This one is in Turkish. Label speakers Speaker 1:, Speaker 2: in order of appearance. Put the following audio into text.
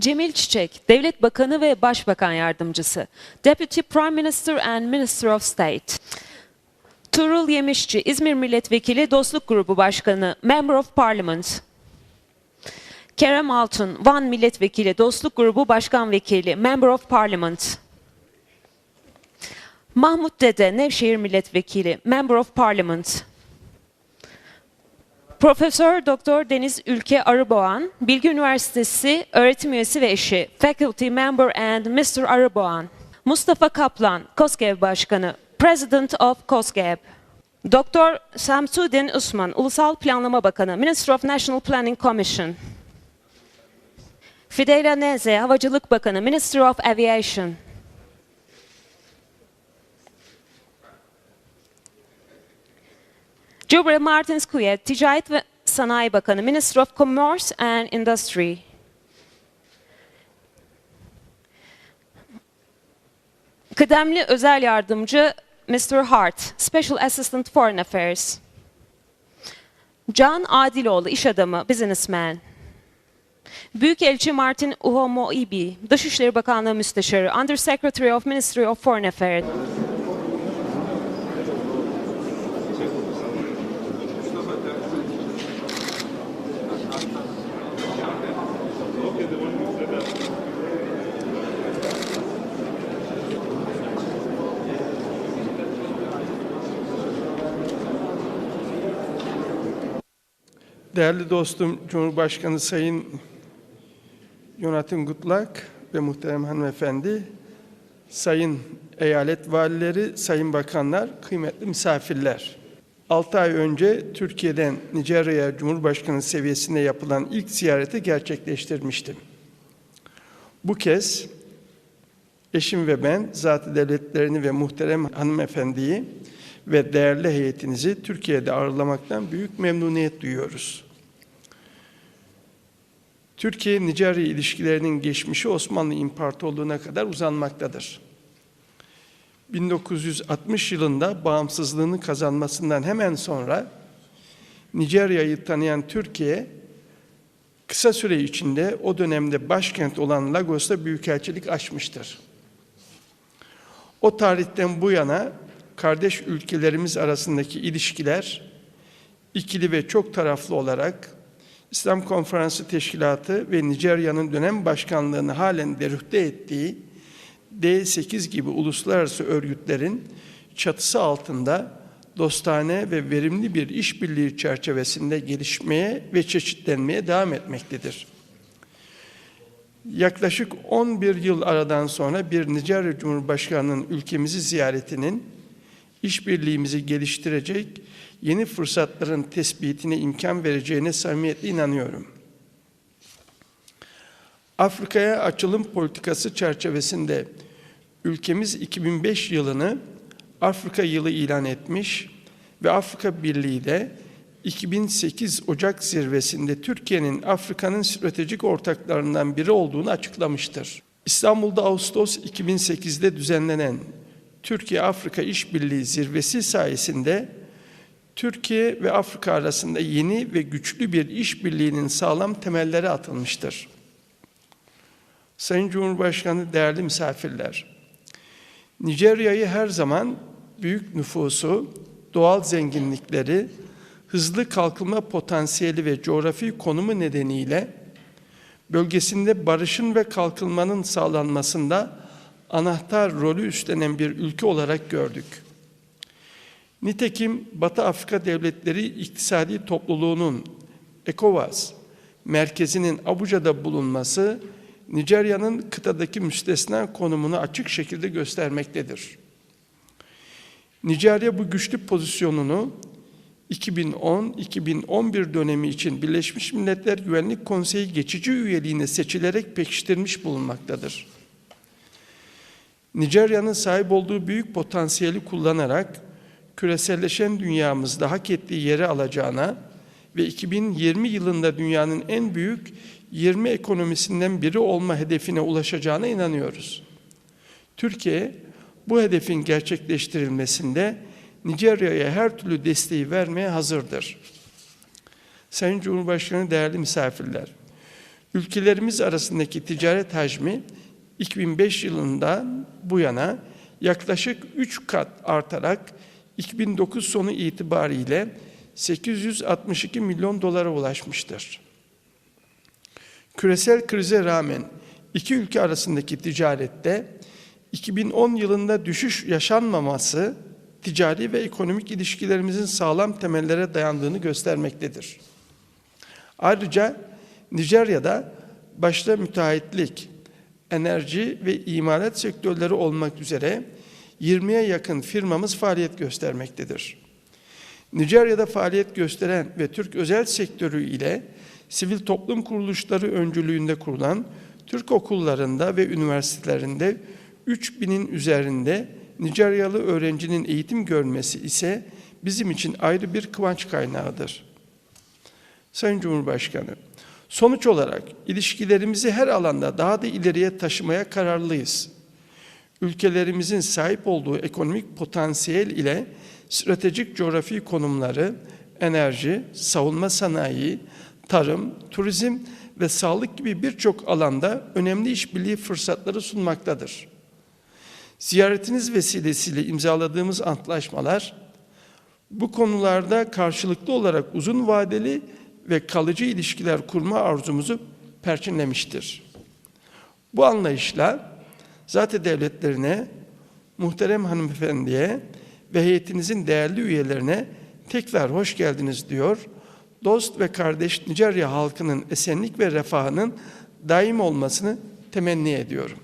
Speaker 1: Cemil Çiçek, Devlet Bakanı ve Başbakan Yardımcısı. Deputy Prime Minister and Minister of State. Tuğrul Yemişçi, İzmir Milletvekili Dostluk Grubu Başkanı, Member of Parliament. Kerem Altun, Van Milletvekili Dostluk Grubu Başkan Vekili, Member of Parliament. Mahmut Dede, Nevşehir Milletvekili, Member of Parliament. Profesör Doktor Deniz Ülke Arıboğan, Bilgi Üniversitesi öğretim üyesi ve eşi, Faculty Member and Mr. Arıboğan. Mustafa Kaplan, KOSGEB Başkanı, President of KOSGEB. Doktor Samsudin Usman, Ulusal Planlama Bakanı, Minister of National Planning Commission. Fidela Neze, Havacılık Bakanı, Minister of Aviation. Jubre Martins Kuyet, Ticaret ve Sanayi Bakanı, Minister of Commerce and Industry. Kıdemli Özel Yardımcı Mr. Hart, Special Assistant Foreign Affairs. Can Adiloğlu, iş adamı, businessman. Büyükelçi Martin Uhomoibi, Dışişleri Bakanlığı Müsteşarı, Undersecretary of Ministry of Foreign Affairs.
Speaker 2: Değerli dostum Cumhurbaşkanı Sayın Yonatın Gutlak ve muhterem hanımefendi, sayın eyalet valileri, sayın bakanlar, kıymetli misafirler. 6 ay önce Türkiye'den Nijerya'ya Cumhurbaşkanı seviyesinde yapılan ilk ziyareti gerçekleştirmiştim. Bu kez eşim ve ben zat devletlerini ve muhterem hanımefendiyi ve değerli heyetinizi Türkiye'de ağırlamaktan büyük memnuniyet duyuyoruz. Türkiye-Nijerya ilişkilerinin geçmişi Osmanlı İmparatorluğu'na kadar uzanmaktadır. 1960 yılında bağımsızlığını kazanmasından hemen sonra Nijerya'yı tanıyan Türkiye, kısa süre içinde o dönemde başkent olan Lagos'ta büyükelçilik açmıştır. O tarihten bu yana kardeş ülkelerimiz arasındaki ilişkiler ikili ve çok taraflı olarak İslam Konferansı Teşkilatı ve Nijerya'nın dönem başkanlığını halen derühte ettiği D8 gibi uluslararası örgütlerin çatısı altında dostane ve verimli bir işbirliği çerçevesinde gelişmeye ve çeşitlenmeye devam etmektedir. Yaklaşık 11 yıl aradan sonra bir Nijerya Cumhurbaşkanı'nın ülkemizi ziyaretinin işbirliğimizi geliştirecek yeni fırsatların tespitine imkan vereceğine samimiyetle inanıyorum. Afrika'ya açılım politikası çerçevesinde ülkemiz 2005 yılını Afrika yılı ilan etmiş ve Afrika Birliği de 2008 Ocak zirvesinde Türkiye'nin Afrika'nın stratejik ortaklarından biri olduğunu açıklamıştır. İstanbul'da Ağustos 2008'de düzenlenen Türkiye-Afrika İşbirliği Zirvesi sayesinde Türkiye ve Afrika arasında yeni ve güçlü bir işbirliğinin sağlam temelleri atılmıştır. Sayın Cumhurbaşkanı, değerli misafirler, Nijerya'yı her zaman büyük nüfusu, doğal zenginlikleri, hızlı kalkınma potansiyeli ve coğrafi konumu nedeniyle bölgesinde barışın ve kalkınmanın sağlanmasında anahtar rolü üstlenen bir ülke olarak gördük. Nitekim Batı Afrika Devletleri İktisadi Topluluğu'nun ECOWAS merkezinin Abuca'da bulunması Nijerya'nın kıtadaki müstesna konumunu açık şekilde göstermektedir. Nijerya bu güçlü pozisyonunu 2010-2011 dönemi için Birleşmiş Milletler Güvenlik Konseyi geçici üyeliğine seçilerek pekiştirmiş bulunmaktadır. Nijerya'nın sahip olduğu büyük potansiyeli kullanarak küreselleşen dünyamızda hak ettiği yeri alacağına ve 2020 yılında dünyanın en büyük 20 ekonomisinden biri olma hedefine ulaşacağına inanıyoruz. Türkiye bu hedefin gerçekleştirilmesinde Nijerya'ya her türlü desteği vermeye hazırdır. Sayın Cumhurbaşkanı değerli misafirler, ülkelerimiz arasındaki ticaret hacmi 2005 yılından bu yana yaklaşık 3 kat artarak 2009 sonu itibariyle 862 milyon dolara ulaşmıştır. Küresel krize rağmen iki ülke arasındaki ticarette 2010 yılında düşüş yaşanmaması ticari ve ekonomik ilişkilerimizin sağlam temellere dayandığını göstermektedir. Ayrıca Nijerya'da başta müteahhitlik, enerji ve imalat sektörleri olmak üzere 20'ye yakın firmamız faaliyet göstermektedir. Nijerya'da faaliyet gösteren ve Türk özel sektörü ile sivil toplum kuruluşları öncülüğünde kurulan Türk okullarında ve üniversitelerinde 3000'in üzerinde Nijeryalı öğrencinin eğitim görmesi ise bizim için ayrı bir kıvanç kaynağıdır. Sayın Cumhurbaşkanı, sonuç olarak ilişkilerimizi her alanda daha da ileriye taşımaya kararlıyız. Ülkelerimizin sahip olduğu ekonomik potansiyel ile stratejik coğrafi konumları, enerji, savunma sanayi, tarım, turizm ve sağlık gibi birçok alanda önemli işbirliği fırsatları sunmaktadır. Ziyaretiniz vesilesiyle imzaladığımız antlaşmalar, bu konularda karşılıklı olarak uzun vadeli ve kalıcı ilişkiler kurma arzumuzu perçinlemiştir. Bu anlayışla zaten devletlerine, muhterem hanımefendiye ve heyetinizin değerli üyelerine tekrar hoş geldiniz diyor. Dost ve kardeş Nijerya halkının esenlik ve refahının daim olmasını temenni ediyorum.